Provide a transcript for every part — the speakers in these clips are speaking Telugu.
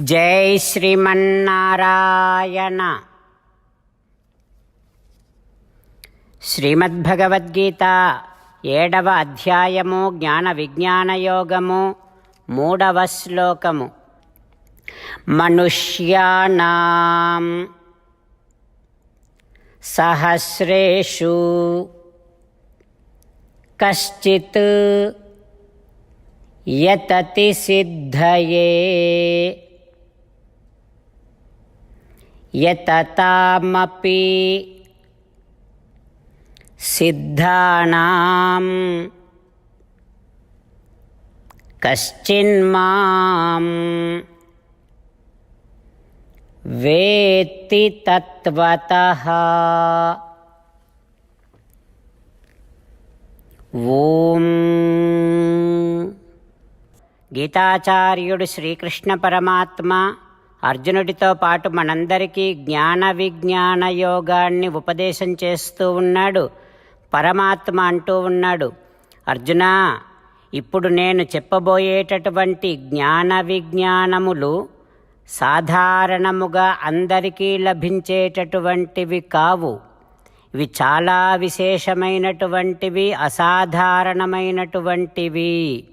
జై శ్రీమన్నారాయణ. శ్రీమద్భగవద్గీత ఏడవ అధ్యాయము జ్ఞాన విజ్ఞాన యోగము మూడవ శ్లోకము. మనుష్యానాం సహస్రేషు కశ్చిత్ యతతి సిద్ధయే. యతతామపి సిద్ధానాం కశ్చిన్మాం వేత్తి తత్వత ఓం. గీతాచార్యుడు శ్రీకృష్ణ పరమాత్మ అర్జునుడితో పాటు మనందరికీ జ్ఞాన విజ్ఞాన యోగాన్ని ఉపదేశం చేస్తూ ఉన్నాడు. పరమాత్మ అంటూ ఉన్నాడు. అర్జునా ఇప్పుడు నేను చెప్పబోయేటటువంటి జ్ఞాన విజ్ఞానములు సాధారణముగా అందరికీ లభించేటటువంటివి కావు. ఇవి చాలా విశేషమైనటువంటివి అసాధారణమైనటువంటివి.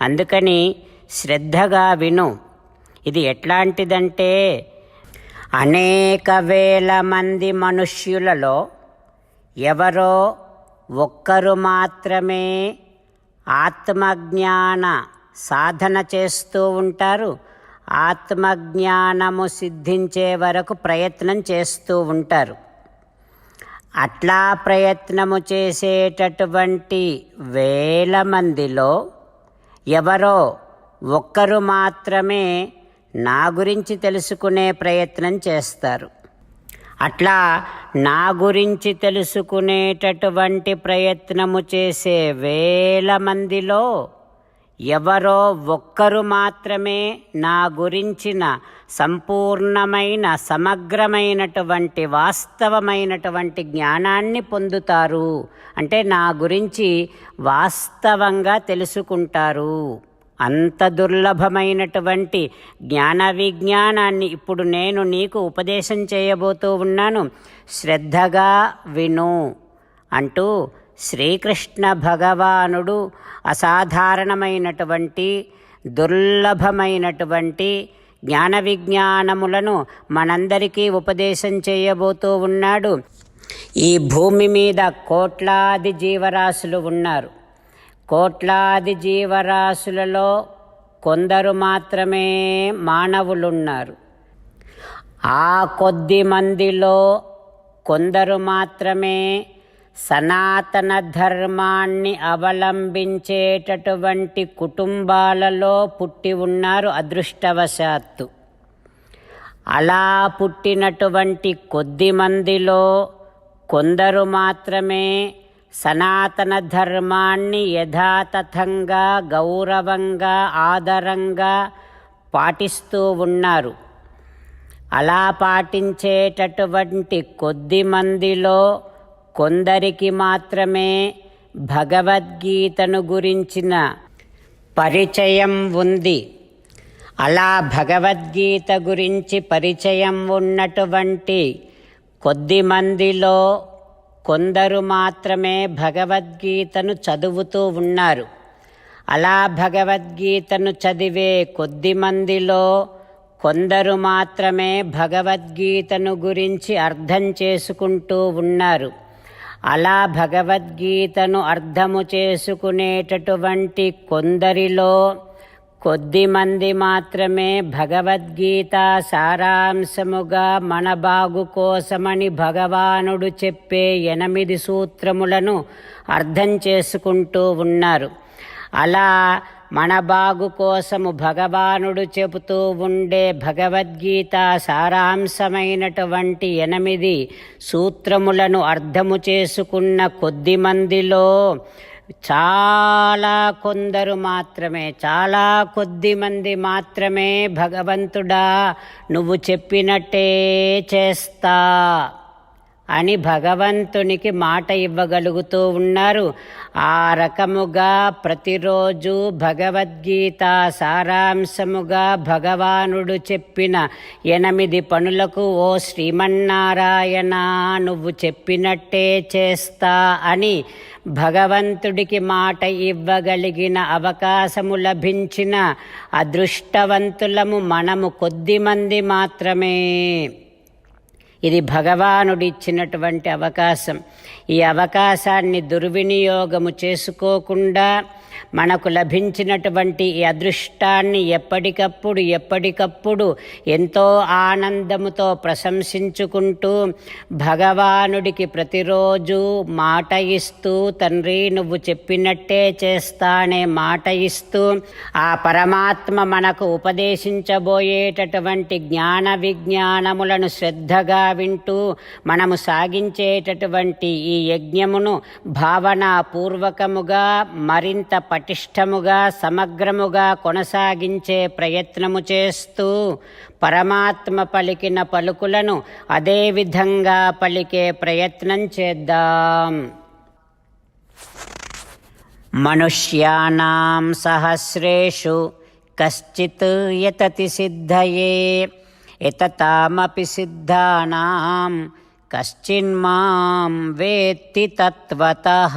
అందుకని శ్రద్ధగా విను. ఇది ఎట్లాంటిదంటే అనేక వేల మంది మనుష్యులలో ఎవరో ఒక్కరు మాత్రమే ఆత్మజ్ఞాన సాధన చేస్తూ ఉంటారు. ఆత్మజ్ఞానము సిద్ధించే వరకు ప్రయత్నం చేస్తూ ఉంటారు. అట్లా ప్రయత్నము చేసేటటువంటి వేల మందిలో ఎవరో ఒక్కరు మాత్రమే నా గురించి తెలుసుకునే ప్రయత్నం చేస్తారు. అట్లా నా గురించి తెలుసుకునేటటువంటి ప్రయత్నము చేసే వేల మందిలో ఎవరో ఒక్కరు మాత్రమే నా గురించిన సంపూర్ణమైన సమగ్రమైనటువంటి వాస్తవమైనటువంటి జ్ఞానాన్ని పొందుతారు. అంటే నా గురించి వాస్తవంగా తెలుసుకుంటారు. అంత దుర్లభమైనటువంటి జ్ఞాన విజ్ఞానాన్ని ఇప్పుడు నేను నీకు ఉపదేశం చేయబోతూ ఉన్నాను. శ్రద్ధగా విను అంటూ శ్రీకృష్ణ భగవానుడు అసాధారణమైనటువంటి దుర్లభమైనటువంటి జ్ఞాన విజ్ఞానములను మనందరికీ ఉపదేశం చేయబోతూ ఉన్నాడు. ఈ భూమి మీద కోట్లాది జీవరాశులు ఉన్నారు. కోట్లాది జీవరాశులలో కొందరు మాత్రమే మానవులున్నారు. ఆ కొద్ది మందిలో కొందరు మాత్రమే సనాతన ధర్మాన్ని అవలంబించేటటువంటి కుటుంబాలలో పుట్టి ఉన్నారు అదృష్టవశాత్తు. అలా పుట్టినటువంటి కొద్ది మందిలో కొందరు మాత్రమే సనాతన ధర్మాన్ని యథాతథంగా గౌరవంగా ఆదరంగా పాటిస్తూ ఉన్నారు. అలా పాటించేటటువంటి కొద్ది మందిలో కొందరికి మాత్రమే భగవద్గీతను గురించిన పరిచయం ఉంది. అలా భగవద్గీత గురించి పరిచయం ఉన్నటువంటి కొద్ది మందిలో కొందరు మాత్రమే భగవద్గీతను చదువుతూ ఉన్నారు. అలా భగవద్గీతను చదివే కొద్ది మందిలో కొందరు మాత్రమే భగవద్గీతను గురించి అర్థం చేసుకుంటూ ఉన్నారు. అలా భగవద్గీతను అర్థము చేసుకునేటటువంటి కొందరిలో కొద్ది మంది మాత్రమే భగవద్గీత సారాంశముగా మన బాగు కోసమని భగవానుడు చెప్పే ఎనిమిది సూత్రములను అర్థం చేసుకుంటూ ఉన్నారు. అలా మన బాగు కోసము భగవానుడు చెబుతూ ఉండే భగవద్గీత సారాంశమైనటువంటి ఎనిమిది సూత్రములను అర్థము చేసుకున్న కొద్ది మందిలో చాలా కొందరు మాత్రమే చాలా కొద్ది మంది మాత్రమే భగవంతుడా నువ్వు చెప్పినట్టే చేస్తా. అని భగవంతునికి మాట ఇవ్వగలుగుతూ ఉన్నారు. ఆ రకముగా ప్రతిరోజు భగవద్గీత సారాంశముగా భగవానుడు చెప్పిన ఎనిమిది పనులకు ఓ శ్రీమన్నారాయణ నువ్వు చెప్పినట్టే చేస్తా అని భగవంతుడికి మాట ఇవ్వగలిగిన అవకాశము లభించిన అదృష్టవంతులము మనము కొద్దిమంది మాత్రమే. ఇది భగవానుడిచ్చినటువంటి అవకాశం. ఈ అవకాశాన్ని దుర్వినియోగము చేసుకోకుండా మనకు లభించినటువంటి ఈ అదృష్టాన్ని ఎప్పటికప్పుడు ఎప్పటికప్పుడు ఎంతో ఆనందముతో ప్రశంసించుకుంటూ భగవానుడికి ప్రతిరోజు మాట ఇస్తూ తండ్రి నువ్వు చెప్పినట్టే చేస్తానే మాట ఇస్తూ ఆ పరమాత్మ మనకు ఉపదేశించబోయేటటువంటి జ్ఞాన విజ్ఞానములను శ్రద్ధగా వింటూ మనము సాగించేటటువంటి ఈ యజ్ఞమును భావనాపూర్వకముగా మరింత పటిష్టముగా సమగ్రముగా కొనసాగించే ప్రయత్నము చేస్తూ పరమాత్మ పలికిన పలుకులను అదే విధంగా పలికే ప్రయత్నం చేద్దాం. మనుష్యానాం సహస్రేషు కశ్చిత్ యతతి సిద్ధయే యతతామపి సిద్ధానాం కశ్చిన్మాం వేత్తి తత్వతః.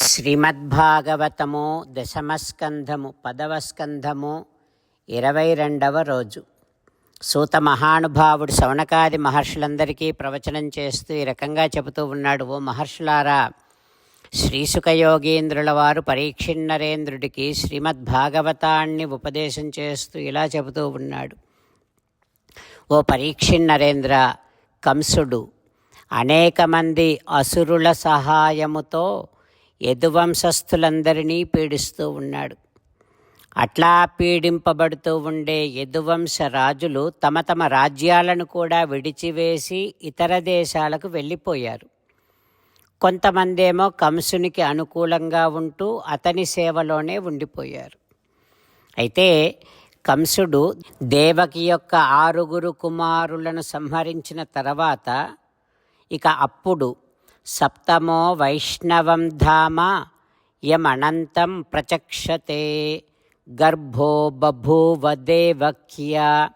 శ్రీమద్భాగవతము దశమస్కంధము పదవ స్కంధము ఇరవై రెండవ రోజు. సూత మహానుభావుడు శవనకాది మహర్షులందరికీ ప్రవచనం చేస్తూ ఈ రకంగా చెబుతూ ఉన్నాడు ఓ మహర్షులారా శ్రీసుఖయోగీంద్రుల వారు పరీక్షిన్నరేంద్రుడికి శ్రీమద్భాగవతాన్ని ఉపదేశం చేస్తూ ఇలా చెబుతూ ఉన్నాడు. ఓ పరీక్షిన్నరేంద్ర కంసుడు అనేక మంది అసురుల సహాయముతో యదువంశస్థులందరినీ పీడిస్తూ ఉన్నాడు. అట్లా పీడింపబడుతూ ఉండే యదువంశ రాజులు తమ తమ రాజ్యాలను కూడా విడిచివేసి ఇతర దేశాలకు వెళ్ళిపోయారు. కొంతమందేమో కంసునికి అనుకూలంగా ఉంటూ అతని సేవలోనే ఉండిపోయారు. అయితే కంసుడు దేవకి యొక్క ఆరుగురు కుమారులను సంహరించిన తర్వాత ఇక అప్పుడు సప్తమో వైష్ణవం ధామ యమనంతం ప్రచక్షతే గర్భో బభూవ దేవక్య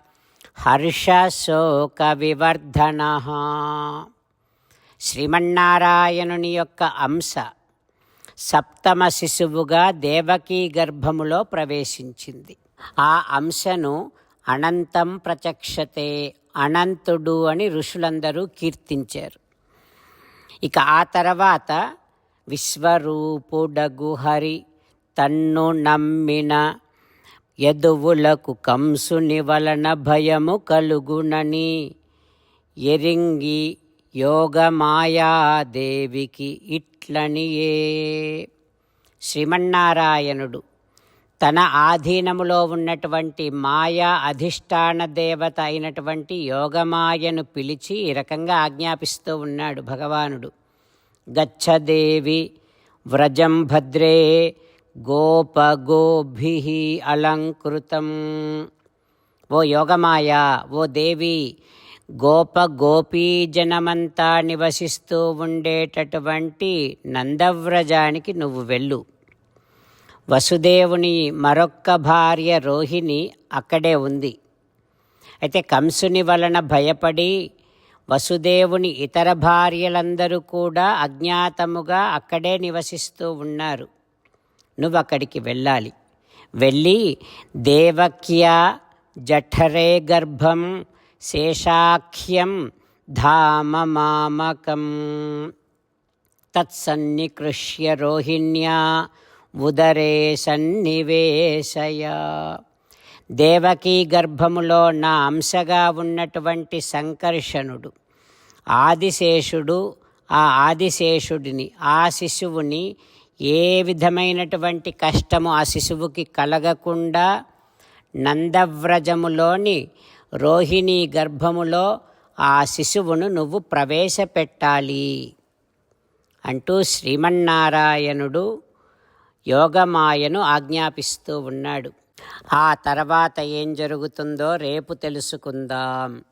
హర్షశోక వివర్ధన శ్రీమన్నారాయణుని యొక్క అంశ సప్తమ శిశువుగా దేవకీ గర్భములో ప్రవేశించింది. ఆ అంశను అనంతం ప్రచక్షతే అనంతుడు అని ఋషులందరూ కీర్తించారు. ఇక ఆ తర్వాత విశ్వరూపుడగు హరి తన్ను నమ్మిన యదువులకు కంసుని వలన భయము కలుగునని ఎరింగి యోగమాయాదేవికి ఇట్లనియే. శ్రీమన్నారాయణుడు తన ఆధీనములో ఉన్నటువంటి మాయా అధిష్టాన దేవత అయినటువంటి యోగమాయను పిలిచి ఈ రకంగా ఆజ్ఞాపిస్తూ ఉన్నాడు భగవానుడు. గచ్చదేవి వ్రజం భద్రే గోపగోభి అలంకృతం. ఓ యోగమాయ ఓ దేవి గోప గోపీజనమంతా నివసిస్తూ ఉండేటటువంటి నందవ్రజానికి నువ్వు వెళ్ళు. వసుదేవుని మరొక్క భార్య రోహిణి అక్కడే ఉంది. అయితే కంసుని వలన భయపడి వసుదేవుని ఇతర భార్యలందరూ కూడా అజ్ఞాతముగా అక్కడే నివసిస్తూ ఉన్నారు. నువ్వు అక్కడికి వెళ్ళాలి. వెళ్ళి దేవక్య జఠరే గర్భం శేషాఖ్యం ధామ మామకం. తత్సన్నికృష్య రోహిణ్యా ఉదరే సన్నివేశయ. దేవకీ గర్భములో నా అంశగా ఉన్నటువంటి సంకర్షణుడు ఆదిశేషుడు ఆ ఆదిశేషుడిని ఆ శిశువుని ఏ విధమైనటువంటి కష్టము ఆ శిశువుకి కలగకుండా నందవ్రజములోని రోహిణి గర్భములో ఆ శిశువును నువ్వు ప్రవేశపెట్టాలి అంటూ శ్రీమన్నారాయణుడు యోగమాయను ఆజ్ఞాపిస్తూ ఉన్నాడు. ఆ తర్వాత ఏం జరుగుతుందో రేపు తెలుసుకుందాం.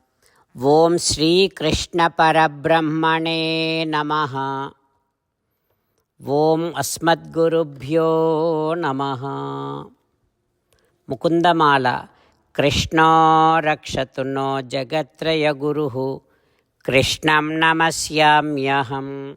ఓం శ్రీకృష్ణ పరబ్రహ్మణే నమ. ఓం అస్మద్గురుభ్యో నమ. ముకుందమాల కృష్ణో రక్షతునో జగత్రయ గురు. కృష్ణం నమస్యామ్యహం.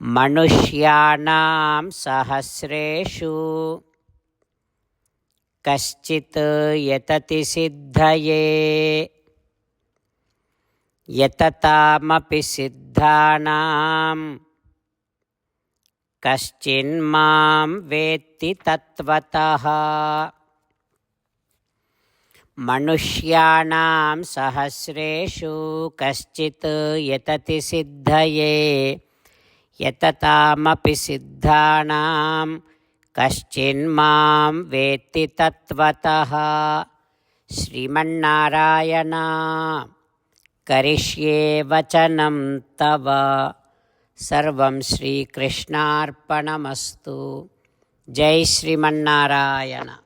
मनुष्याणां सहस्रेषु कश्चित् यतति सिद्धये यततामपि सिद्धानां कश्चिन्मां वेत्ति तत्त्वतः मनुष्याणां सहस्रेषु कश्चित् यतति सिद्धये యతతామపి సిద్ధానాం కశ్చిన్మాం వేత్తి తత్వత. శ్రీమన్నారాయణ కరిష్యే వచనం తవ. సర్వం శ్రీకృష్ణార్పణమస్తు. జై శ్రీమన్నారాయణ.